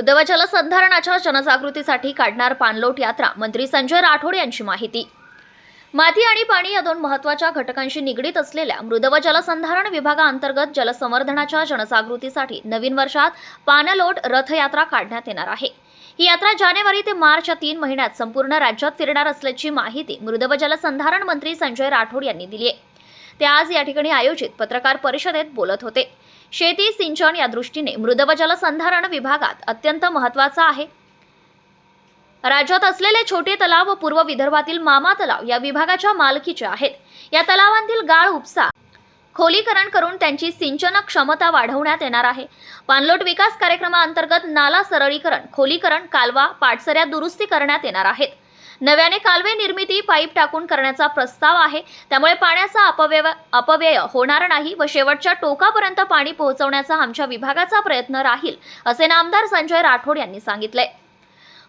मृदव जलसंधारणाच्या जनजागृतीसाठी काढणार पाणलोट यात्रा मंत्री संजय राठोड यांची माहिती. माती आणि पाणी या दोन महत्त्वाच्या घटकांशी निगडीत असलेल्या मृदव जलसंधारण विभागाअंतर्गत जलसंवर्धनाच्या जनजागृतीसाठी नवीन वर्षात पाणलोट रथयात्रा काढण्यात येणार आहे. ही यात्रा जानेवारी ते मार्च या तीन महिन्यात संपूर्ण राज्यात फिरणार असल्याची माहिती मृदव जलसंधारण मंत्री संजय राठोड यांनी दिली आहे. ते आज या ठिकाणी आयोजित पत्रकार परिषदेत बोलत होते. शेती सिंचन या दृष्टीने मृदव जलसंधारण विभागात अत्यंत महत्त्वाचा आहे. राज्यात असलेले छोटे तलाव व पूर्व विदर्भातील मामा तलाव या विभागाच्या मालकीचे आहेत. या तलावांतील गाळ उपसा खोलीकरण करून त्यांची सिंचन क्षमता वाढवण्यात येणार आहे. पाणलोट विकास कार्यक्रमाअंतर्गत नाला सरळीकरण खोलीकरण कालवा पाटसऱ्या दुरुस्ती करण्यात येणार आहेत. नव्याने कालवे निर्मिती पाईप टाकून करण्याचा प्रस्ताव आहे. त्यामुळे पाण्याचा अपव्यय अपव्यय होणार नाही व शेवटच्या टोकापर्यंत पाणी पोहोचवण्याचा आमच्या विभागाचा प्रयत्न राहील असे नामदार संजय राठोड यांनी सांगितले.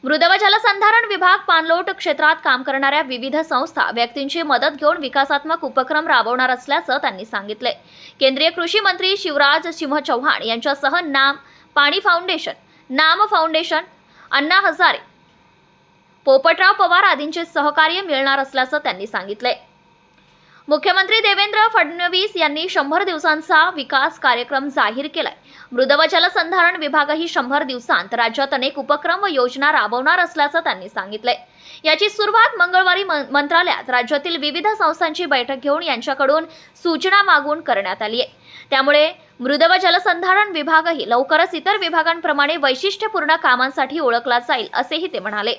मृदव जलसंधारण विभाग पाणलोट क्षेत्रात काम करणाऱ्या विविध संस्था व्यक्तींची मदत घेऊन विकासात्मक उपक्रम राबवणार असल्याचं त्यांनी सांगितले. केंद्रीय कृषी मंत्री शिवराज सिंह चौहान यांच्यासह नाम पाणी फाउंडेशन नाम फाउंडेशन अण्णा हजारे पोपटराव पवार आदींचे सहकार्य मिळणार असल्याचं त्यांनी सांगितले मुख्यमंत्री देवेंद्र फडणवीस यांनी शंभर दिवसांचा विकास कार्यक्रम जाहीर केलाय. मृदव जलसंधारण विभागही शंभर दिवसांत राज्यात अनेक उपक्रम व योजना राबवणार असल्याचं त्यांनी सांगितलंय. याची सुरुवात मंगळवारी मंत्रालयात राज्यातील विविध संस्थांची बैठक घेऊन यांच्याकडून सूचना मागून करण्यात आली आहे त्यामुळे मृदव जलसंधारण विभागही लवकरच इतर विभागांप्रमाणे वैशिष्ट्यपूर्ण कामांसाठी ओळखला जाईल असेही ते म्हणाले.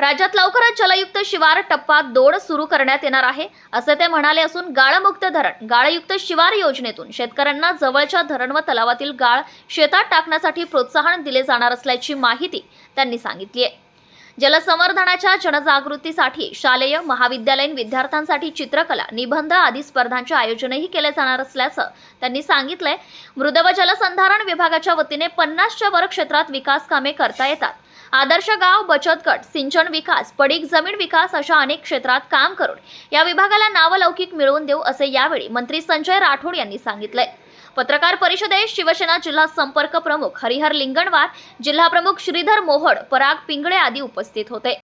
राज्यात लवकरच जलयुक्त शिवार टप्पा दोड सुरू करण्यात येणार आहे. असे ते म्हणाले असून गाळमुक्त धरण गाळयुक्त शिवार योजनेतून शेतकऱ्यांना जवळच्या धरण व तलावातील गाळ शेतात टाकण्यासाठी प्रोत्साहन दिले जाणार असल्याची माहिती त्यांनी सांगितली आहे. जलसंवर्धनाच्या जनजागृतीसाठी शालेय महाविद्यालयीन विद्यार्थ्यांसाठी चित्रकला निबंध आदी स्पर्धांचे आयोजनही केले जाणार असल्याचं त्यांनी सांगितलंय. मृदव जलसंधारण विभागाच्या वतीने पन्नासच्या वर क्षेत्रात विकास कामे करता येतात. आदर्श गाव बचत गट सिंचन विकास पडीक जमीन विकास अशा अनेक क्षेत्रात काम करून या विभागाला नावलौकिक मिळवून देऊ असे यावेळी मंत्री संजय राठोड यांनी सांगितले. पत्रकार परिषदेत शिवसेना जिल्हा संपर्क प्रमुख हरिहर लिंगणवार जिल्हा प्रमुख श्रीधर मोहड पराग पिंगळे आदी उपस्थित होते.